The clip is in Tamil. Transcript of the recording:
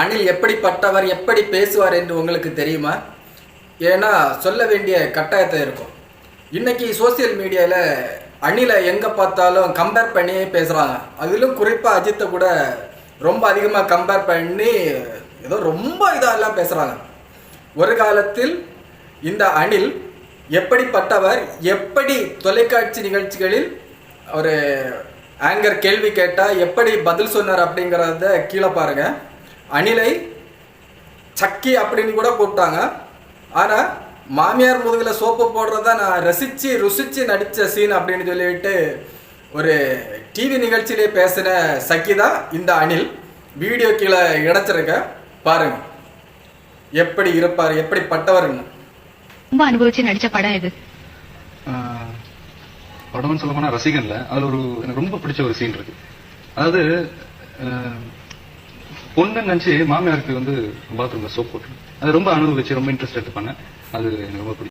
அணில் எப்படிப்பட்டவர் எப்படி பேசுவார் என்று உங்களுக்கு தெரியுமா? ஏன்னா சொல்ல வேண்டிய கட்டாயத்தை இருக்கும். இன்னைக்கு சோஷியல் மீடியாவில் அணிலை எங்கே பார்த்தாலும் கம்பேர் பண்ணி பேசுகிறாங்க அதிலும் குறிப்பாக அஜித்தை கூட ரொம்ப அதிகமாக கம்பேர் பண்ணி ஏதோ ரொம்ப இதெல்லாம் பேசுகிறாங்க ஒரு காலத்தில் இந்த அணில் எப்படிப்பட்டவர் எப்படி தொலைக்காட்சி நிகழ்ச்சிகளில் ஒரு ஆங்கர் கேள்வி கேட்டால் எப்படி பதில் சொன்னார் அப்படிங்கிறத கீழே பாருங்கள் அணிலை சக்கி அப்படின்னு கூட கூப்பிட்டாங்க ஆனால் மாமியார் முதுகில் சோப்பு போடுறத நான் ரசித்து ருசித்து நடித்த சீன் அப்படின்னு சொல்லிட்டு ஒரு டிவி நிகழ்ச்சியிலே பேசின சக்கி தான் இந்த அணில். வீடியோ கீழே இணைச்சிருக்க பாருங்க. எப்படி இருப்பார் எப்படிப்பட்டவர்னு ரொம்ப அனுபவிச்சு நடிச்ச படம் இது. படம்னு சொல்ல போனா ரசிகன்ல. அதுல ஒரு எனக்கு ரொம்ப பிடிச்ச ஒரு சீன் இருக்கு. அதாவது பொண்ணு நினைச்சு மாமியாருக்கு வந்து பாத்ரூம்ல சோப் போட்டு அது ரொம்ப அனுபவிச்சு ரொம்ப இன்ட்ரெஸ்ட் எடுத்து பண்ணேன் அது எனக்கு ரொம்ப பிடிக்கும்.